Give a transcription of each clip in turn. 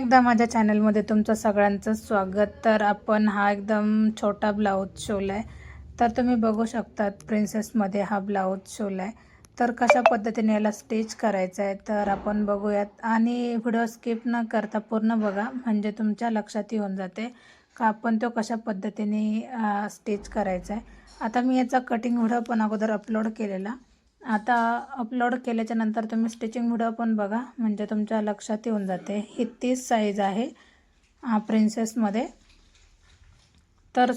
एकदा माझ्या चॅनलमध्ये तुमचं सगळ्यांचं स्वागत. तर आपण हा एकदम छोटा ब्लाऊज शिवला आहे. तर तुम्ही बघू शकतात प्रिन्सेसमध्ये हा ब्लाऊज शिवला आहे. तर कशा पद्धतीने याला स्टिच करायचं आहे तर आपण बघूयात. आणि व्हिडिओ स्किप न करता पूर्ण बघा म्हणजे तुमच्या लक्षात येऊन जाते का आपण तो कशा पद्धतीने स्टिच करायचा आहे. आता मी याचा कटिंग व्हिडिओ पण अगोदर अपलोड केलेला. आता अपलोड केल्याच्यानंतर तुम्ही स्टिचिंग व्हिडिओ पण बघा. म्हणजे तुमच्या लक्षात येऊन जाते. ही तीस साईज आहे प्रिन्सेसमध्ये तर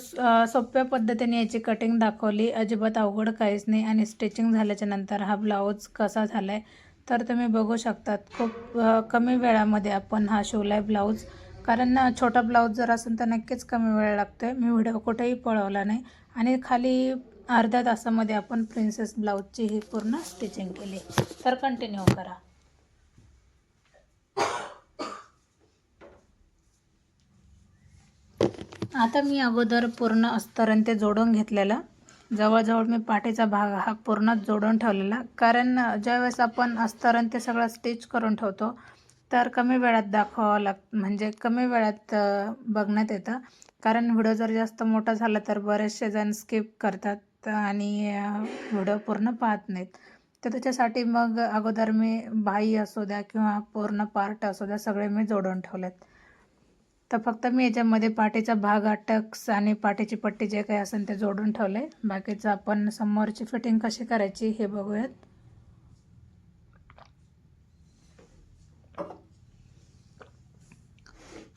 सोप्या पद्धतीने याची कटिंग दाखवली. अजिबात अवघड काहीच नाही. आणि स्टिचिंग झाल्याच्यानंतर हा ब्लाऊज कसा झाला आहे तर तुम्ही बघू शकतात. खूप कमी वेळामध्ये आपण हा शिवला आहे ब्लाऊज कारण छोटा ब्लाऊज जर असेल तर नक्कीच कमी वेळ लागतो आहे मी व्हिडिओ कुठेही पळवला नाही. आणि खाली अर्ध्या तासामध्ये आपण प्रिन्सेस ब्लाऊजची ही पूर्ण स्टिचिंग केली. तर कंटिन्यू करा. आता मी अगोदर पूर्ण अस्तरण ते जोडून घेतलेलं. जवळजवळ मी पाठीचा भाग हा पूर्ण जोडून ठेवलेला. कारण ज्यावेळेस आपण अस्तरण ते सगळं स्टिच करून ठेवतो तर कमी वेळात दाखवावं लाग म्हणजे कमी वेळात बघण्यात येतं. कारण व्हिडिओ जर जास्त मोठा झाला तर बरेचसे जण स्किप करतात. आणि व्हिडिओ पूर्ण पाहत नाहीत. तर त्याच्यासाठी मग अगोदर मी बाई असू द्या किंवा पूर्ण पार्ट असू द्या सगळे मी जोडून ठेवलेत. तर फक्त मी याच्यामध्ये पाठीचा भाग टक्स आणि पाठीची पट्टी जे काही असेल ते जोडून ठेवले. बाकीचं आपण समोरची फिटिंग कशी करायची हे बघूयात.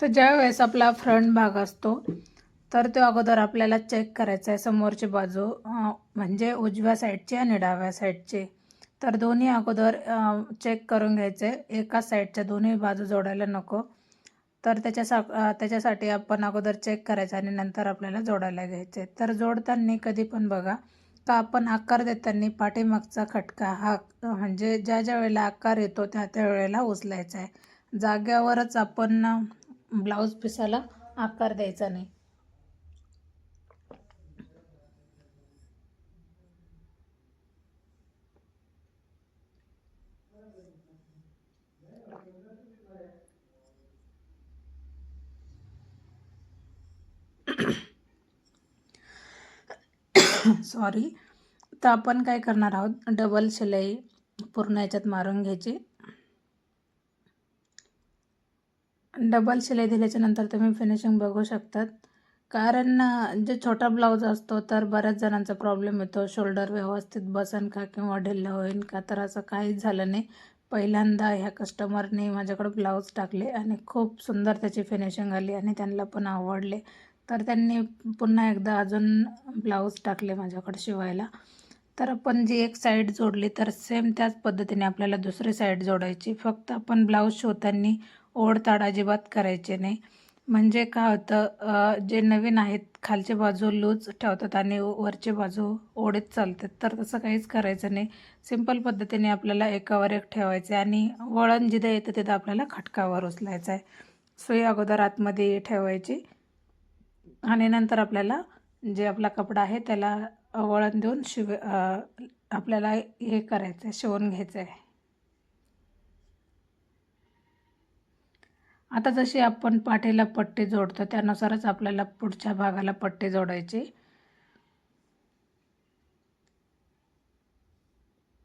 तर ज्या वेळेस आपला फ्रंट भाग असतो तर ते अगोदर आपल्याला चेक करायचं आहे समोरची बाजू म्हणजे उजव्या साईडची आणि डाव्या साईडची तर दोन्ही अगोदर चेक करून घ्यायचे. एका साईडच्या दोन्ही बाजू जोडायला नको. तर त्याच्या त्याच्यासाठी आपण अगोदर चेक करायचं आणि नंतर आपल्याला जोडायला घ्यायचे. तर जोडताना कधी पण बघा का आपण आकार देताना पाठीमागचा खटका हा म्हणजे ज्या ज्या वेळेला आकार येतो त्या त्या वेळेला उचलायचा आहे. जाग्यावरच आपण ब्लाऊज पिसाला आकार द्यायचा नाही. सॉरी तर आपण काय करणार आहोत? डबल शिलाई पूर्ण याच्यात मारून घ्यायची. डबल शिलाई दिल्याच्या नंतर तुम्ही फिनिशिंग बघू शकतात. कारण जे छोटा ब्लाऊज असतो तर बऱ्याच जणांचा प्रॉब्लेम येतो. शोल्डर व्यवस्थित बसन का किंवा ढिल्लं होईल का तर असं काहीच झालं नाही. पहिल्यांदा ह्या कस्टमरने माझ्याकडं ब्लाऊज टाकले आणि खूप सुंदर त्याची फिनिशिंग आली आणि त्यांना पण आवडले. तर त्यांनी पुन्हा एकदा अजून ब्लाऊज टाकले माझ्याकडे शिवायला. तर आपण जी एक साईड जोडली तर सेम त्याच पद्धतीने आपल्याला दुसरी साईड जोडायची. फक्त आपण ब्लाऊज शिवताना ओढताड अजिबात करायचे नाही. म्हणजे काय होतं जे नवीन आहेत खालची बाजू लूज ठेवतात आणि वरची बाजू ओढीत चालतात. तर तसं काहीच करायचं नाही. सिंपल पद्धतीने आपल्याला एकावर एक ठेवायचं आहे आणि वळण जिथं येतं तिथं आपल्याला खटकावर उचलायचं आहे. सुई अगोदर आतमध्ये ठेवायची. आणि नंतर आपल्याला जे आपला कपडा आहे त्याला वळण देऊन शिव आपल्याला हे करायचं आहे शिवून घ्यायचं आहे आता जशी आपण पाठीला पट्टी जोडतो त्यानुसारच आपल्याला पुढच्या भागाला पट्टी जोडायची.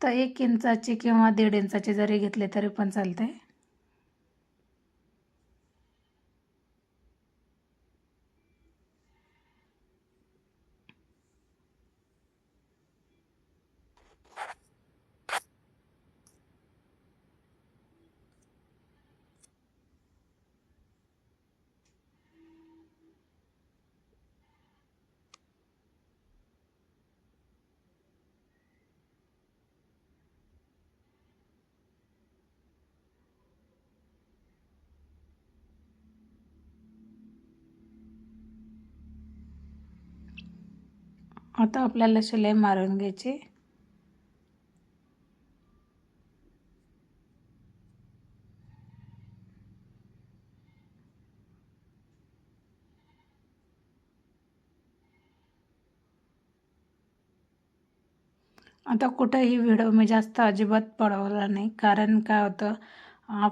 तर एक इंचाची किंवा दीड इंचाची जरी घेतली तरी पण चालते आता आपल्याला शिलाई मारून घ्यायची. आता कुठंही व्हिडिओ मी जास्त अजिबात पडवला नाही. कारण काय होतं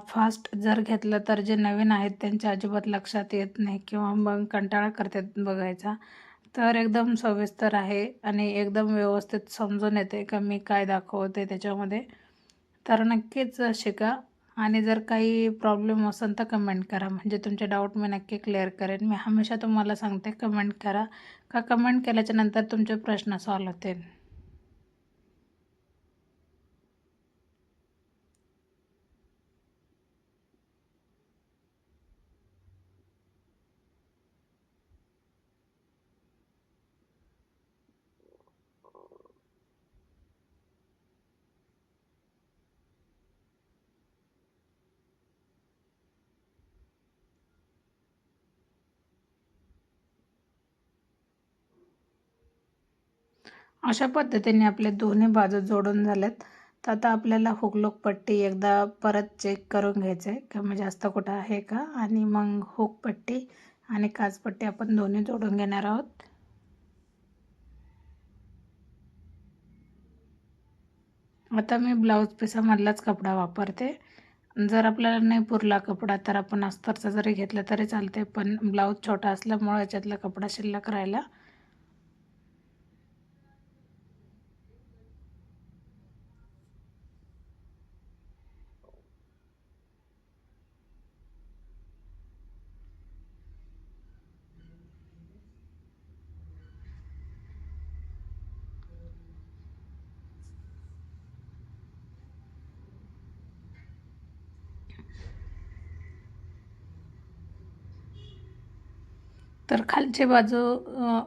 फास्ट जर घेतलं तर जे नवीन आहेत त्यांच्या अजिबात लक्षात येत नाही किंवा मग कंटाळा करतात बघायचा. तर एकदम सविस्तर आहे आणि एकदम व्यवस्थित समजून येते का मी काय दाखवते त्याच्यामध्ये. तर नक्कीच शिका आणि जर काही प्रॉब्लेम असेल तर कमेंट करा. म्हणजे तुमचे डाऊट मी नक्की क्लिअर करेन. मी हमेशा तुम्हाला सांगते कमेंट करा. का कमेंट केल्याच्यानंतर तुमचे प्रश्न सॉल्व होतील. अशा पद्धतीने आपले दोन्ही बाजू जोडून झाल्यात तर आता आपल्याला हुकलोक पट्टी एकदा परत चेक करून घ्यायचं आहे कमी जास्त कुठं आहे का? आणि मग हुक पट्टी आणि काचपट्टी आपण दोन्ही जोडून घेणार आहोत. आता मी ब्लाऊज पिसामधलाच कपडा वापरते. जर आपल्याला नाही पुरला कपडा तर आपण अस्तरचा जरी घेतला तरी चालते पण ब्लाऊज छोटा असल्यामुळे याच्यातला कपडा शिल्लक राहिला. तर खालची बाजू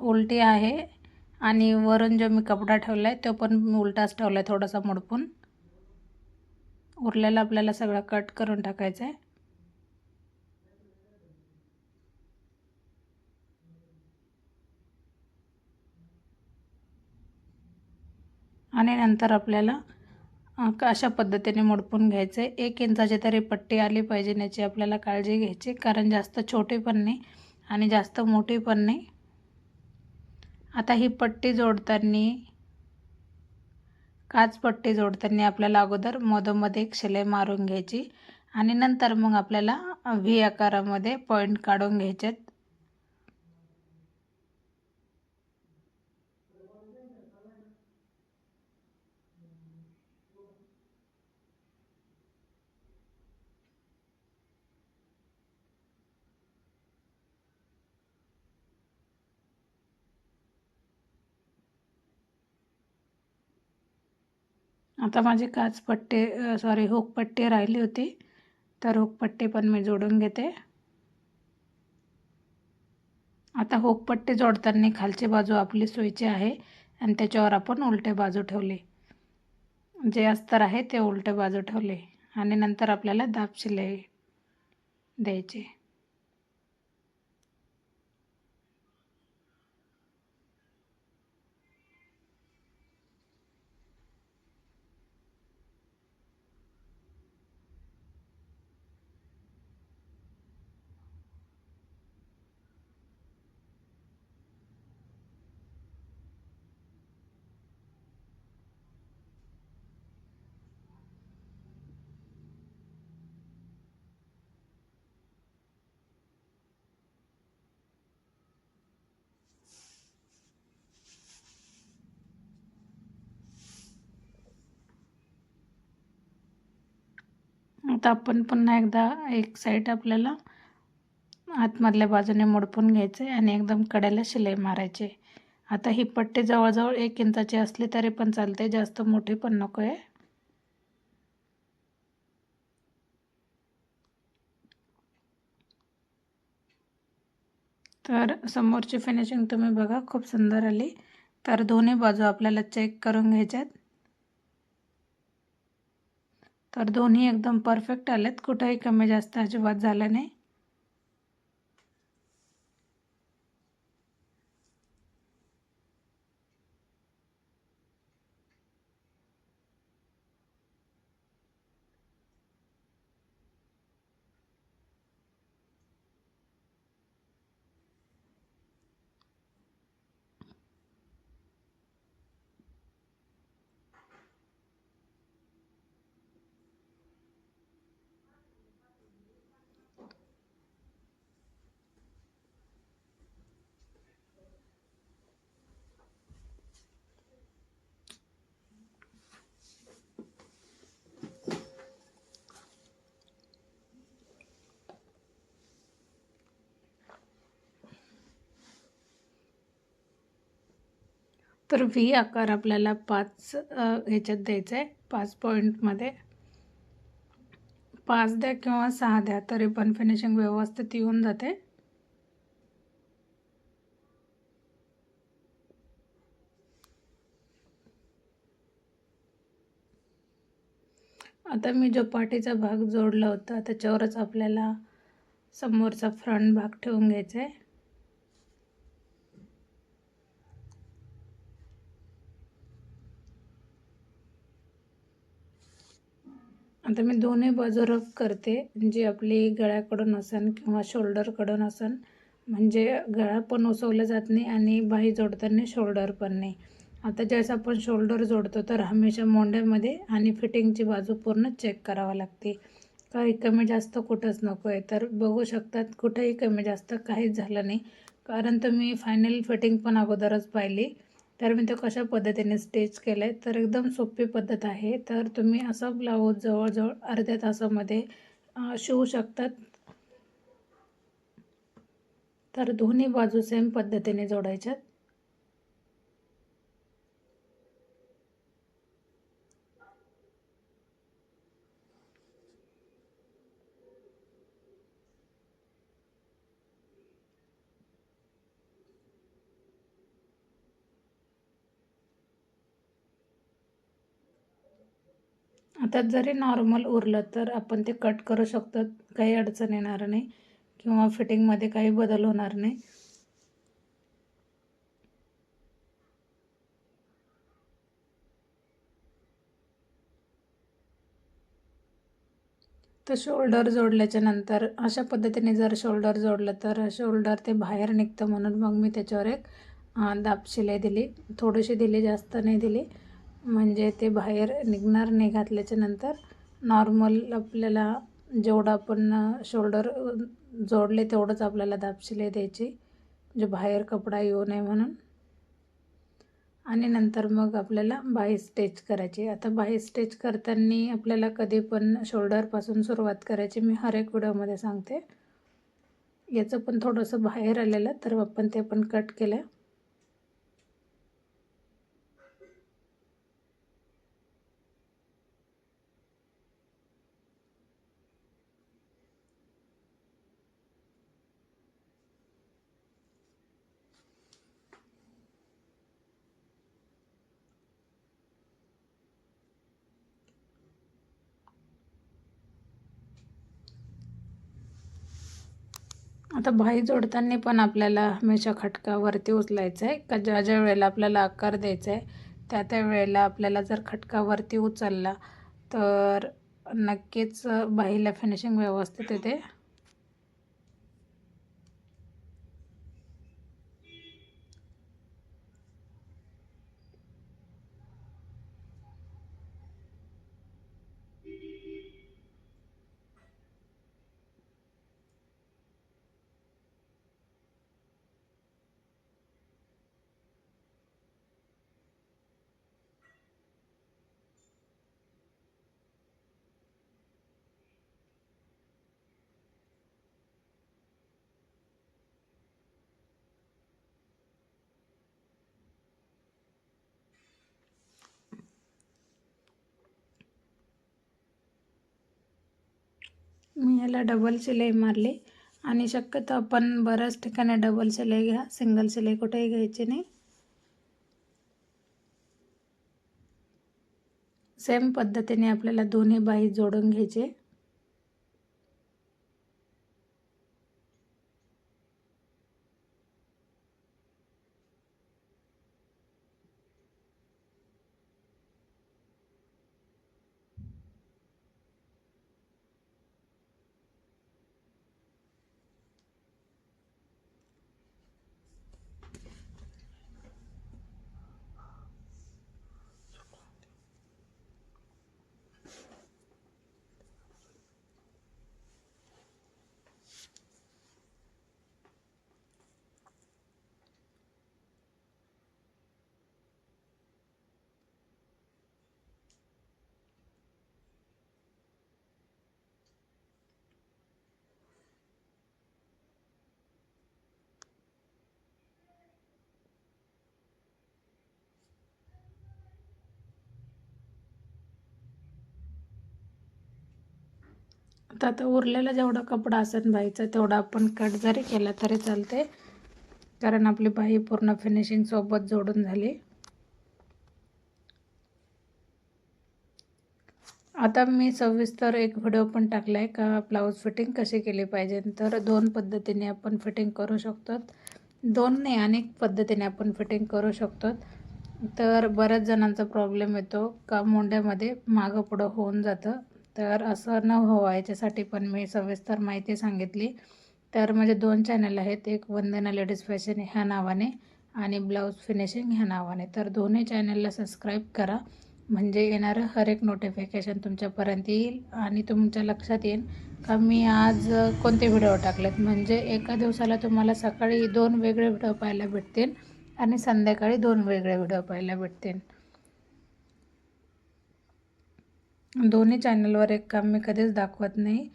उलटी आहे आणि वरून जो मी कपडा ठेवला आहे तो पण मी उलटाच ठेवला आहे थोडासा मोडपून. उरलेला आपल्याला सगळं कट करून टाकायचं आहे आणि नंतर आपल्याला अशा पद्धतीने मोडपून घ्यायचं आहे एक इंचाची तरी पट्टी आली पाहिजे याची आपल्याला काळजी घ्यायची कारण जास्त छोटी पण नाही. आणि जास्त मोठी पण नाही. आता ही पट्टी जोडताना काच पट्टी जोडताना आपल्याला अगोदर मधोमध्ये एक शिलाई मारून घ्यायची आणि नंतर मग आपल्याला व्ही आकारामध्ये पॉईंट काढून घ्यायचेत आता माझे काचपट्टी सॉरी हुकपट्टी राहिली होती. तर हुकपट्टी पण मी जोडून घेते. आता हुकपट्टी जोडताना खालची बाजू आपली सोयीची आहे आणि त्याच्यावर आपण उलटे बाजू ठेवले. जे अस्तर आहे ते उलटे बाजू ठेवले आणि नंतर आपल्याला दाब शिलाई द्यायची. आता आपण पुन्हा एकदा एक साईड आपल्याला आतमधल्या बाजूने मोडपून घ्यायचे आणि एकदम कड्याला शिलाई मारायची. आता ही पट्टी जवळजवळ एक इंचाची असली तरी पण चालते. जास्त मोठी पण नको आहे तर समोरची फिनिशिंग तुम्ही बघा खूप सुंदर आली. तर दोन्ही बाजू आपल्याला चेक करून घ्यायच्यात. तर दोन्ही एकदम परफेक्ट आलेत. कुठंही कमी जास्त अजिबात झालं नाही. तर व्ही आकार आपल्याला पाच ह्याच्यात द्यायचा आहे पाच पॉईंटमध्ये पाच द्या किंवा सहा द्या तरी पण फिनिशिंग व्यवस्थित येऊन जाते. आता मी जो पाठीचा भाग जोडला होता त्याच्यावरच आपल्याला समोरचा फ्रंट भाग ठेवून घ्यायचा आहे आता मी दोन्ही बाजू रफ करते. जे आपली गळ्याकडून असन किंवा शोल्डरकडून असन. म्हणजे गळा पण उसवलं जात नाही आणि बाही जोडताना शोल्डर पण नाही. आता ज्यावेळेस आपण शोल्डर जोडतो तर हमेशा मोंड्यामध्ये आणि फिटिंगची बाजू पूर्ण चेक करावं लागते. काही कमी जास्त कुठंच नको आहे तर बघू शकतात कुठंही कमी जास्त काहीच झालं नाही. कारण तुम्ही फायनल फिटिंग पण अगोदरच पाहिली. तर मी तो कशा पद्धतीने स्टिच केलं आहे तर एकदम सोपी पद्धत आहे. तर तुम्ही असा ब्लाऊज जवळजवळ अर्ध्या तासामध्ये शिवू शकतात. तर दोन्ही बाजू सेम पद्धतीने जोडायच्यात. आता जरी नॉर्मल उरलं तर आपण ते कट करू शकतो. काही अडचण येणार नाही. किंवा फिटिंगमध्ये काही बदल होणार नाही. तर शोल्डर जोडल्याच्या नंतर अशा पद्धतीने जर शोल्डर जोडलं तर शोल्डर ते बाहेर निघतं म्हणून मग मी त्याच्यावर एक अं, दाब शिलाई दिली. थोडीशी दिली जास्त नाही दिली. म्हणजे ते बाहेर निघणार नाही घातल्याच्या नंतर नॉर्मल आपल्याला जेवढं आपण शोल्डर जोडले तेवढंच आपल्याला दापशिले द्यायची जे बाहेर कपडा येऊ नये म्हणून. आणि नंतर मग आपल्याला बाही स्टेच करायची. आता बाही स्टेच करताना आपल्याला कधी पण शोल्डरपासून सुरुवात करायची. मी हर एक व्हिडिओमध्ये सांगते. याचं पण थोडंसं बाहेर आलेलं तर आपण ते पण कट केलं. आता भाई जोडताना पण आपल्याला हमेशा खटका वरती उचलायचा आहे का ज्या ज्या वेळेला आपल्याला आकार द्यायचा आहे त्या त्या वेळेला आपल्याला जर खटका वरती उचलला तर नक्कीच बाहीला फिनिशिंग व्यवस्थित येते. मी याला डबल शिलाई मारली. आणि शक्यतो आपण बऱ्याच ठिकाणी डबल शिलाई घ्या सिंगल शिलाई कुठेही घ्यायची नाही. सेम पद्धतीने आपल्याला दोन्ही बाही जोडून घ्यायचे. तर आता उरलेला जेवढा कपडा असेल बाईचा तेवढा आपण कट जरी केला तरी चालते. कारण आपली बाई पूर्ण फिनिशिंग सोबत जोडून झाली. आता मी सविस्तर एक व्हिडिओ पण टाकला आहे का ब्लाऊज फिटिंग कशी केली पाहिजे. तर दोन पद्धतीने आपण फिटिंग करू शकतो. दोन नाही अनेक पद्धतीने आपण फिटिंग करू शकतो. तर बऱ्याच जणांचा प्रॉब्लेम येतो का मोंड्यामध्ये मागं पुढं होऊन जातं. तर असं न व्हावं याच्यासाठी पण मी सविस्तर माहिती सांगितली. तर माझे दोन चॅनल आहेत. एक वंदना लेडीज फॅशन ह्या नावाने आणि ब्लाऊज फिनिशिंग ह्या नावाने. तर दोन्ही चॅनलला सबस्क्राईब करा. म्हणजे येणारं हर एक नोटिफिकेशन तुमच्यापर्यंत येईल आणि तुमच्या लक्षात येईल का मी आज कोणते व्हिडिओ टाकलेत. म्हणजे एका दिवसाला तुम्हाला सकाळी दोन वेगळे व्हिडिओ पाहायला भेटतील आणि संध्याकाळी दोन वेगळे व्हिडिओ पाहायला भेटतील. दोन्ही चॅनलवर एक काम मी कधीच दाखवत नाही.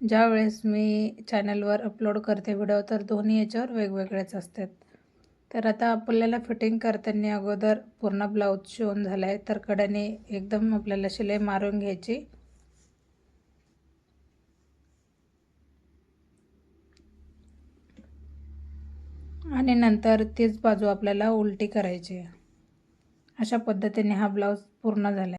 ज्या वेळेस मी चॅनलवर अपलोड करते व्हिडिओ तर दोन्ही याच्यावर वेगवेगळेच असतात. तर आता आपल्याला फिटिंग करताना अगोदर पूर्ण ब्लाऊज शिवून झाला आहे तर कड्याने एकदम आपल्याला शिलाई मारून घ्यायची. आणि नंतर तीच बाजू आपल्याला उलटी करायची. अशा पद्धतीने हा ब्लाऊज पूर्ण झाला